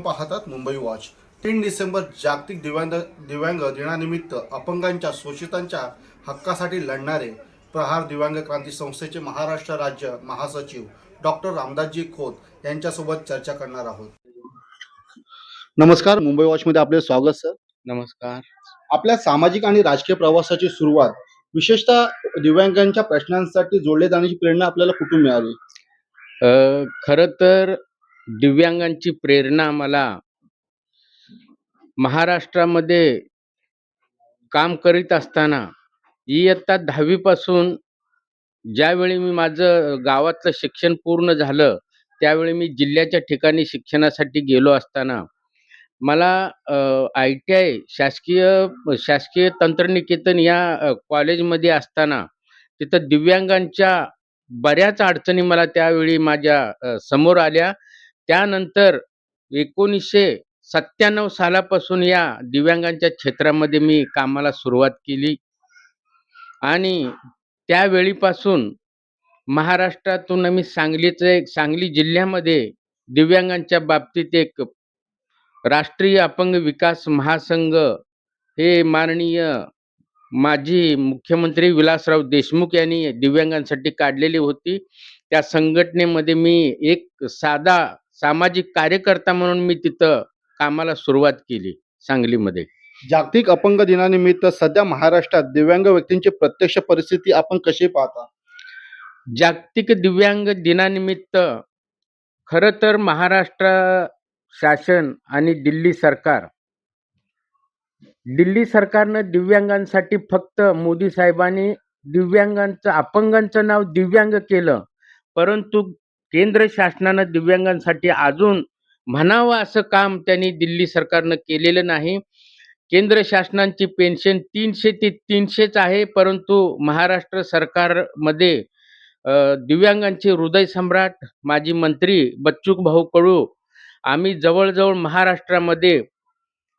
आपण पाहतात मुंबई वॉच. तीन डिसेंबर जागतिक दिव्यांग दिव्यांग दिनानिमित्त अपंगांच्या शोषितांच्या हक्कासाठी लढणारे प्रहार दिव्यांग क्रांती संस्थेचे महाराष्ट्र राज्य महासचिव डॉक्टर रामदासजी खोत यांच्यासोबत चर्चा करणार आहोत. नमस्कार मुंबई वॉचमध्ये आपले स्वागत सर. नमस्कार. आपल्या सामाजिक आणि राजकीय प्रवासाची सुरुवात विशेषतः दिव्यांगांच्या प्रश्नांसाठी जोडले जाण्याची प्रेरणा आपल्याला कुठून मिळाली? अ, खरं तर दिव्यांगांची प्रेरणा मला महाराष्ट्रामध्ये काम करीत असताना इयत्ता दहावीपासून ज्यावेळी मी माझं गावातलं शिक्षण पूर्ण झालं त्यावेळी मी जिल्ह्याच्या ठिकाणी शिक्षणासाठी गेलो असताना मला आय टी आय शासकीय शासकीय तंत्रनिकेतन या कॉलेजमध्ये असताना तिथं दिव्यांगांच्या बऱ्याच अडचणी मला त्यावेळी माझ्यासमोर आल्या. त्यानंतर एकोणीसशे सत्त्याण्णव सालापासून या दिव्यांगांच्या क्षेत्रामध्ये मी कामाला सुरुवात केली. आणि त्यावेळीपासून महाराष्ट्रातून आम्ही सांगलीचं एक सांगली जिल्ह्यामध्ये दिव्यांगांच्या बाबतीत एक राष्ट्रीय अपंग विकास महासंघ हे माननीय माजी मुख्यमंत्री विलासराव देशमुख यांनी दिव्यांगांसाठी काढलेली होती. त्या संघटनेमध्ये मी एक साधा सामाजिक कार्यकर्ता म्हणून मी तिथं कामाला सुरुवात केली सांगलीमध्ये. जागतिक अपंग दिनानिमित्त सध्या महाराष्ट्रात दिव्यांग व्यक्तींची प्रत्यक्ष परिस्थिती आपण कशी पाहता? जागतिक दिव्यांग दिनानिमित्त खरं तर महाराष्ट्र शासन आणि दिल्ली सरकार दिल्ली सरकारनं दिव्यांगांसाठी फक्त मोदी साहेबांनी दिव्यांगांचं अपंगांचं नाव दिव्यांग केलं परंतु केंद्र शासनानं दिव्यांगांसाठी अजून म्हणावं असं काम त्यांनी दिल्ली सरकारनं केलेलं नाही. केंद्र शासनाची पेन्शन तीनशे ते तीनशेच आहे परंतु महाराष्ट्र सरकारमध्ये दिव्यांगांचे हृदय सम्राट माजी मंत्री बच्चूक भाऊ कडू आम्ही जवळजवळ महाराष्ट्रामध्ये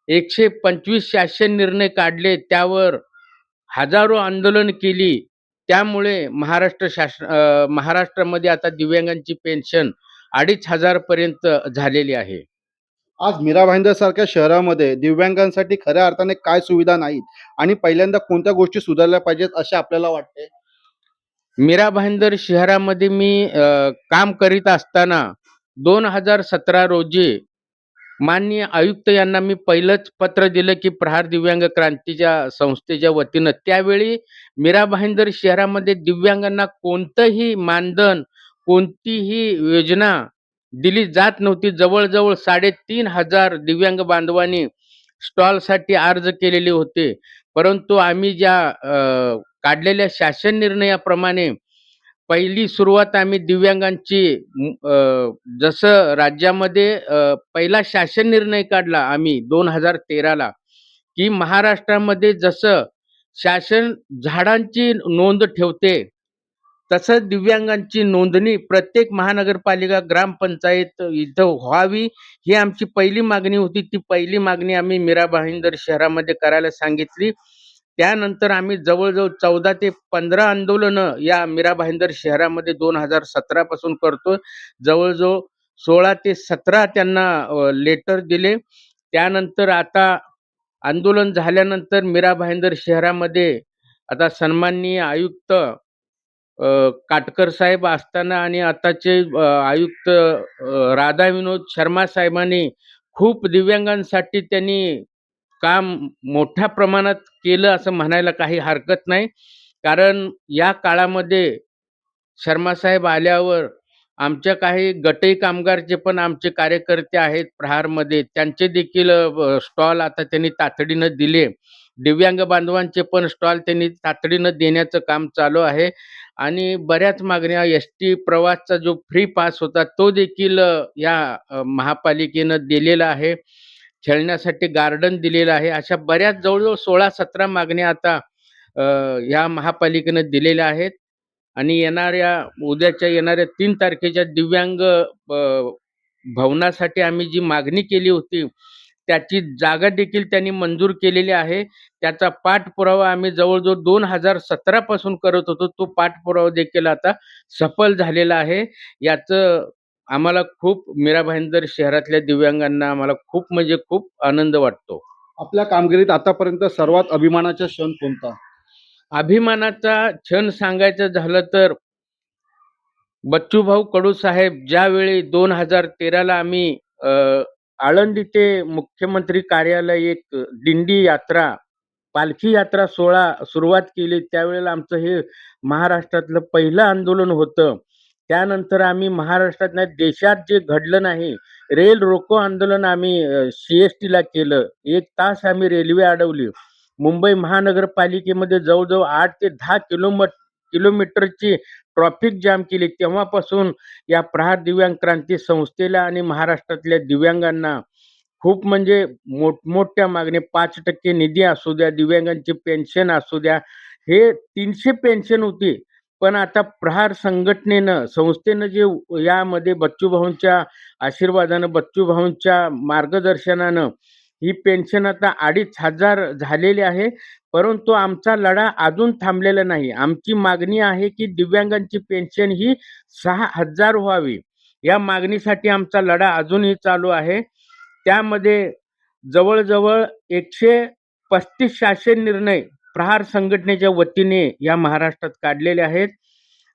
एकशे पंचवीस शासन निर्णय काढले त्यावर हजारो आंदोलन केली त्यामुळे महाराष्ट्र शासन महाराष्ट्रामध्ये आता दिव्यांगांची पेन्शन अडीच हजारपर्यंत झालेली आहे. आज मीरा भाईंदर सारख्या शहरामध्ये दिव्यांगांसाठी खऱ्या अर्थाने काय सुविधा नाहीत आणि पहिल्यांदा कोणत्या गोष्टी सुधारल्या पाहिजेत असे आपल्याला वाटते? मीरा भाईंदर शहरामध्ये मी अ, काम करीत असताना दोन हजार सतरा रोजी माननीय आयुक्त यांना मी पहिलंच पत्र दिलं की प्रहार दिव्यांग क्रांतीच्या संस्थेच्या वतीनं. त्यावेळी मीरा भाईंदर शहरामध्ये दिव्यांगांना कोणतंही मानधन कोणतीही योजना दिली जात नव्हती. जवळजवळ साडेतीन हजार दिव्यांग बांधवांनी स्टॉलसाठी अर्ज केलेले होते. परंतु आम्ही ज्या काढलेल्या शासन निर्णयाप्रमाणे पहिली सुरुवात आम्ही दिव्यांगांची जसं राज्यामध्ये पहिला शासन निर्णय काढला आम्ही दोन हजार तेराला की महाराष्ट्रामध्ये जसं शासन झाडांची नोंद ठेवते तसं दिव्यांगांची नोंदणी प्रत्येक महानगरपालिका ग्रामपंचायत इथं व्हावी ही आमची पहिली मागणी होती. ती पहिली मागणी आम्ही मीरा भाईंदर शहरामध्ये करायला सांगितली. त्यानंतर आम्ही जवळजवळ चौदा ते पंधरा आंदोलनं या मीरा भाईंदर शहरामध्ये दोन हजार सतरापासून करतो जवळजवळ सोळा ते सतरा त्यांना लेटर दिले. त्यानंतर आता आंदोलन झाल्यानंतर मीरा भाईंदर शहरामध्ये आता सन्माननीय आयुक्त काटकर साहेब असताना आणि आताचे आयुक्त राधा विनोद शर्मा साहेबांनी खूप दिव्यांगांसाठी त्यांनी काम मोठ्या प्रमाणात केलं असं म्हणायला काही हरकत नाही. कारण या काळामध्ये शर्मासाहेब आल्यावर आमच्या काही गटई कामगारचे पण आमचे कार्यकर्ते आहेत प्रहारमध्ये. त्यांचे देखील स्टॉल आता त्यांनी तातडीनं दिले. दिव्यांग बांधवांचे पण स्टॉल त्यांनी तातडीनं देण्याचं काम चालू आहे. आणि बऱ्याच मागण्या एस टी प्रवासचा जो फ्री पास होता तो देखील या महापालिकेनं दिलेला आहे. खेळण्यासाठी गार्डन दिलेलं आहे. अशा बऱ्याच जवळजवळ सोळा सतरा मागण्या आता ह्या या महापालिकेनं दिलेल्या आहेत. आणि येणाऱ्या उद्याच्या येणाऱ्या तीन तारखेच्या दिव्यांग भवनासाठी आम्ही जी मागणी केली होती त्याची जागा देखील त्यांनी मंजूर केलेली आहे. त्याचा पाठपुरावा आम्ही जवळजवळ दोन हजार सतरापासून करत होतो. तो पाठपुरावा देखील आता सफल झालेला आहे. याचं आम्हाला खूप मीरा भाईंदर शहरातल्या दिव्यांगांना आम्हाला खूप म्हणजे खूप आनंद वाटतो. आपल्या कामगिरीत आतापर्यंत सर्वात अभिमानाचा क्षण कोणता अभिमानाचा क्षण सांगायचं झालं तर बच्चूभाऊ कडू साहेब ज्यावेळी 2013 ला आम्ही अ, आळंदी ते मुख्यमंत्री कार्यालय एक दिंडी यात्रा, पालखी यात्रा सोहळा सुरुवात केली त्यावेळेला आमचं हे महाराष्ट्रातलं पहिलं आंदोलन होतं. त्यानंतर आम्ही महाराष्ट्रात नाही देशात जे घडलं नाही, रेल रोको आंदोलन आम्ही सी-एस-टीला केलं. एक तास आम्ही रेल्वे अडवली. मुंबई महानगरपालिकेमध्ये जवळजवळ आठ ते दहा किलोमट किलोमीटरची ट्रॉफिक जाम केली. तेव्हापासून या प्रहार दिव्यांग क्रांती संस्थेला आणि महाराष्ट्रातल्या दिव्यांगांना खूप म्हणजे मोठमोठ्या मागणी पाच टक्के निधी असू द्या, दिव्यांगांची पेन्शन असू द्या, हे तीनशे पेन्शन होती. पण आता प्रहार संघटनेनं, संस्थेनं जे यामध्ये बच्चूभाऊंच्या आशीर्वादानं, बच्चूभाऊंच्या मार्गदर्शनानं ही पेन्शन आता 2,500 झालेली आहे. परंतु आमचा लढा अजून थांबलेला नाही. आमची मागणी आहे, की दिव्यांगांची पेन्शन ही सहा हजार व्हावी. या मागणीसाठी आमचा लढा अजूनही चालू आहे. त्यामध्ये जवळजवळ एकशे पस्तीस शासन निर्णय प्रहार संघटनेच्या वतीने या महाराष्ट्रात काढलेले आहेत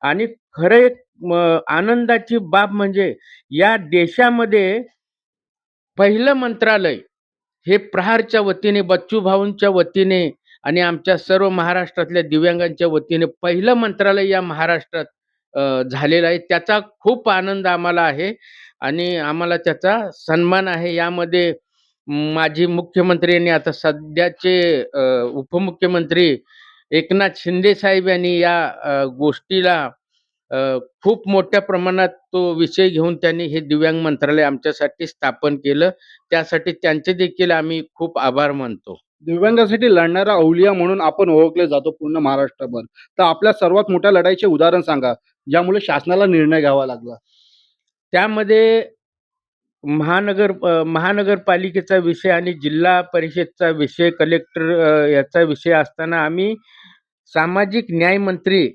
आणि खरं एक म आनंदाची बाब म्हणजे या देशामध्ये पहिलं मंत्रालय हे प्रहारच्या वतीने, बच्चूभाऊंच्या वतीने आणि आमच्या सर्व महाराष्ट्रातल्या दिव्यांगांच्या वतीने पहिलं मंत्रालय या महाराष्ट्रात झालेलं आहे. त्याचा खूप आनंद आम्हाला आहे आणि आम्हाला त्याचा सन्मान आहे. यामध्ये माजी मुख्यमंत्री आणि आता सध्याचे अ, उपमुख्यमंत्री एकनाथ शिंदे साहेब यांनी या अ, गोष्टीला अ, खूप मोठ्या प्रमाणात तो विषय घेऊन त्यांनी हे दिव्यांग मंत्रालय आमच्यासाठी स्थापन केलं. त्यासाठी त्यांचे देखील आम्ही खूप आभार मानतो. दिव्यांगासाठी लढणारा अवलिया म्हणून आपण ओळखले जातो पूर्ण महाराष्ट्रभर. तर आपल्या सर्वात मोठ्या लढाईचे उदाहरण सांगा, ज्यामुळे शासनाला निर्णय घ्यावा लागला. त्यामध्ये महानगर अ, महानगरपालिकेचा विषय आणि जिल्हा परिषदचा विषय, कलेक्टर अ, याचा विषय असताना आम्ही सामाजिक न्यायमंत्री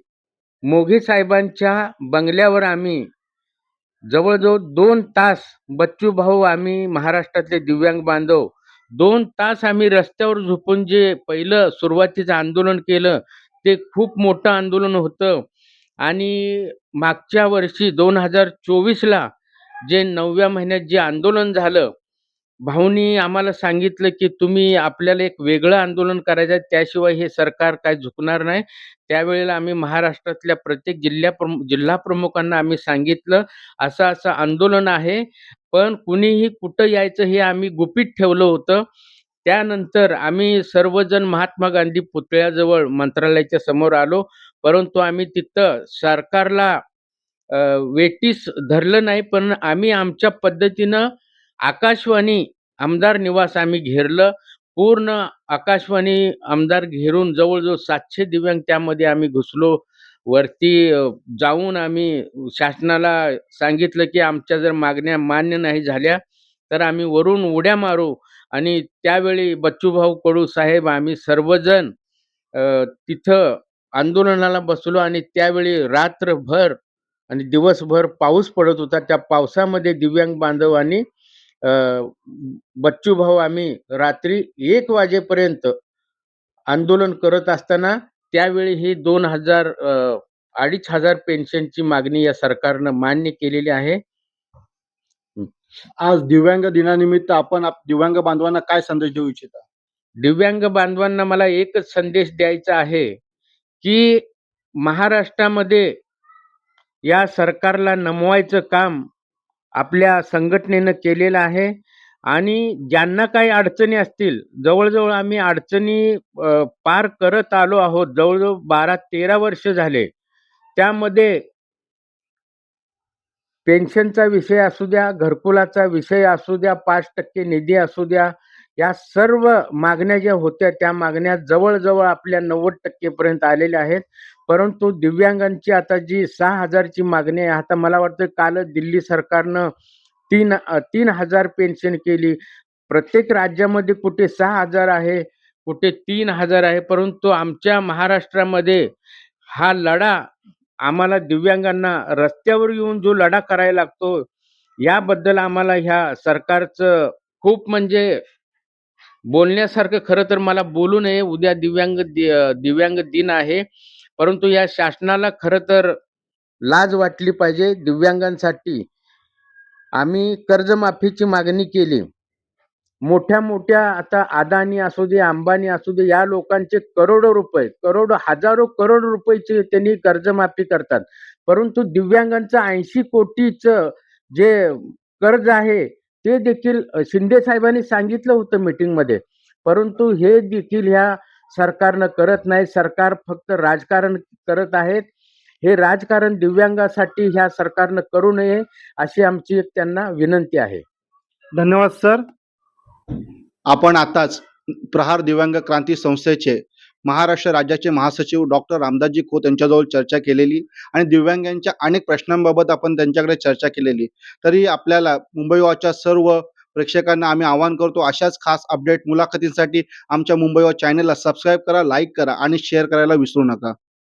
मोघे साहेबांच्या बंगल्यावर आम्ही जवळजवळ दोन 2 तास बच्चूभाऊ आम्ही महाराष्ट्रातले दिव्यांग बांधव 2 तास आम्ही रस्त्यावर झोपून जे पहिलं सुरुवातीचं आंदोलन केलं, ते खूप मोठं आंदोलन होतं. आणि मागच्या वर्षी 2024 ला जे नवव्या महिन्यात जे आंदोलन झालं, भाऊनी आम्हाला सांगितलं, की तुम्ही आपल्याला एक वेगळं आंदोलन करायचं आहे, त्याशिवाय हे सरकार काय झुकणार नाही. त्यावेळेला आम्ही महाराष्ट्रातल्या प्रत्येक जिल्ह्या प्रमु जिल्हा प्रमुखांना आम्ही सांगितलं, असं-असं आंदोलन आहे, पण कुणीही कुठं यायचं हे आम्ही गुपित ठेवलं होतं. त्यानंतर आम्ही सर्वजण महात्मा गांधी पुतळ्याजवळ मंत्रालयाच्या समोर आलो. परंतु आम्ही तिथं सरकारला वेटीस धरलं नाही, पण आम्ही आमच्या पद्धतीनं आकाशवाणी आमदार निवास आम्ही घेरलं. पूर्ण आकाशवाणी आमदार घेरून जवळजवळ सातशे दिव्यांग त्यामध्ये आम्ही घुसलो. वरती जाऊन आम्ही शासनाला सांगितलं, की आमच्या जर मागण्या मान्य नाही झाल्या, तर आम्ही वरून उड्या मारू आणि त्यावेळी बच्चूभाऊ कडू साहेब आम्ही सर्वजण तिथं आंदोलनाला बसलो आणि त्यावेळी रात्रभर आणि दिवसभर पाऊस पडत होता. त्या पावसामध्ये दिव्यांग बांधवांनी अ, बच्चूभाऊ आम्ही रात्री 1 वाजेपर्यंत आंदोलन करत असताना त्यावेळी ही 2000 अ, 2,500 पेन्शनची मागणी या सरकारनं मान्य केलेली आहे. आज दिव्यांग दिनानिमित्त आपण आप दिव्यांग बांधवांना काय संदेश देऊ इच्छिता? दिव्यांग बांधवांना मला एकच संदेश द्यायचा आहे, की महाराष्ट्रामध्ये या सरकारला नमवायचं काम आपल्या संघटनेनं केलेलं आहे आणि ज्यांना काही अडचणी असतील, जवळजवळ आम्ही अडचणी पार करत आलो आहोत. जवळजवळ बारा तेरा वर्ष झाले. त्यामध्ये पेन्शनचा विषय असू द्या, घरकुलाचा विषय असू द्या, पाच टक्के निधी असू द्या, या सर्व मागण्या ज्या होत्या, त्या मागण्या जवळजवळ आपल्या नव्वद टक्केपर्यंत आलेल्या आहेत. परंतु दिव्यांगांची आता जी सहा हजारची मागणी आहे, आता मला वाटतं काल दिल्ली सरकारनं तीन तीन हजार पेन्शन केली. प्रत्येक राज्यामध्ये कुठे सहा हजार आहे, कुठे तीन हजार आहे. परंतु आमच्या महाराष्ट्रामध्ये हा लढा आम्हाला दिव्यांगांना रस्त्यावर येऊन जो लढा करायला लागतो, याबद्दल आम्हाला ह्या सरकारचं खूप म्हणजे बोलण्यासारखं खरं तर मला बोलू नये उद्या दिव्यांग दि दिव्यांग दिन आहे. परंतु या शासनाला खरं तर लाज वाटली पाहिजे. दिव्यांगांसाठी आम्ही कर्जमाफीची मागणी केली. मोठ्या-मोठ्या आता अदानी असू दे, अंबानी असू दे, या लोकांचे करोडो रुपये, करोडो, हजारो करोड रुपयेचे त्यांनी कर्जमाफी करतात. परंतु दिव्यांगांचं 80 कोटीचं जे कर्ज आहे, ते देखील शिंदे साहेबांनी सांगितलं होतं मीटिंगमध्ये. परंतु हे देखील ह्या सरकारनं करत नाही. सरकार फक्त राजकारण करत आहेत. हे राजकारण दिव्यांगासाठी ह्या सरकारनं करू नये, अशी आमची एक त्यांना विनंती आहे. धन्यवाद सर. आपण आताच प्रहार दिव्यांग क्रांती संस्थेचे महाराष्ट्र राज्याचे महासचिव डॉक्टर रामदासजी खोत यांच्याजवळ चर्चा केलेली आणि दिव्यांगांच्या अनेक प्रश्नांबाबत आपण त्यांच्याकडे चर्चा केलेली. तरी आपल्याला मुंबई वॉचच्या सर्व प्रेक्षकांना आम्ही आवाहन करतो अशाच खास अपडेट मुलाखतींसाठी आमच्या मुंबई वॉच चॅनलला सबस्क्राईब करा, लाईक करा आणि शेअर करायला विसरू नका.